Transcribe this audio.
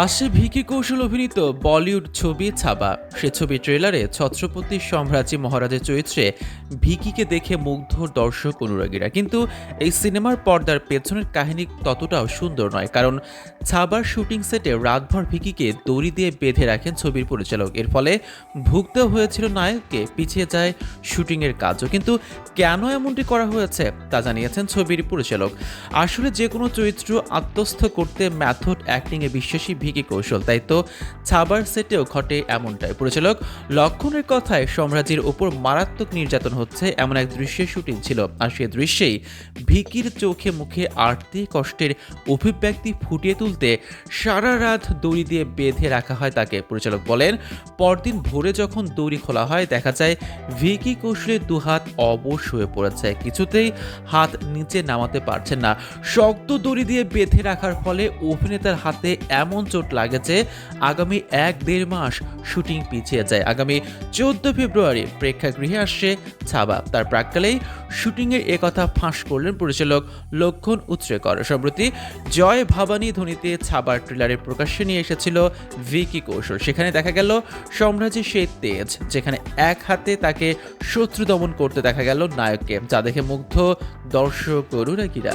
আসে ভিকি কৌশল অভিনীত বলিউড ছবি ছাবা সে ছবি ট্রেলারে ছত্রপতি সম্রাজ্ঞী মহারাজের চরিত্রে ভিকিকে দেখে মুগ্ধ দর্শক অনুরাগীরা। কিন্তু এই সিনেমার পর্দার পেছনের কাহিনী ততটাও সুন্দর নয়, কারণ ছাবার শুটিং সেটে রাতভর ভিকিকে দড়ি দিয়ে বেঁধে রাখেন ছবির পরিচালক। এর ফলে ভুগতে হয়েছিল নায়ককে, পিছিয়ে যায় শুটিংয়ের কাজও। কিন্তু কেন এমনটি করা হয়েছে, তা জানিয়েছেন ছবির পরিচালক। আসলে যে কোনো চরিত্র আত্মস্থ করতে ম্যাথড অ্যাক্টিংয়ে বিশ্বাসী ভিকি কৌশল, তাই তো? ছাবার সেটেও ঘটে এমনটাই। পরিচালক, লক্ষণের কথায় সম্রাজ্যের ওপর মারাত্মক নির্যাতন হচ্ছে এমন এক দৃশ্যের শুটিং ছিল। আর সে দৃশ্যেই ভিকির চোখে মুখে আরতি কষ্টের অভিব্যক্তি ফুটিয়ে তুলতে সারা রাত দড়ি দিয়ে বেঁধে রাখা হয় তাকে। পরিচালক বলেন, পরদিন ভোরে যখন দড়ি খোলা হয়, দেখা যায় ভিকি কৌশলের দুহাত অবশ হয়ে পড়েছে। কিছুতেই হাত নিচে নামাতে পারছেন না। শক্ত দড়ি দিয়ে বেঁধে রাখার ফলে অভিনেতার হাতে এমন চোট লাগে যে আগামী এক দেড় মাস শুটিং পিছিয়ে যায়। আগামী চোদ্দ ফেব্রুয়ারি প্রেক্ষাগৃহে আসছে ছাবা। তার প্রাককালেই শুটিংয়ের একথা ফাঁস করলেন পরিচালক লক্ষণ উত্রেকর সম্প্রতি জয় ভাবানী ধ্বনিতে ছাবার ট্রেলারে প্রকাশ্যে নিয়ে এসেছিল ভিকি কৌশল। সেখানে দেখা গেল সম্রাজ্যের সেই তেজ, যেখানে এক হাতে তাকে শত্রু দমন করতে দেখা গেল নায়ককে, যা দেখে মুগ্ধ দর্শক অনুরাগীরা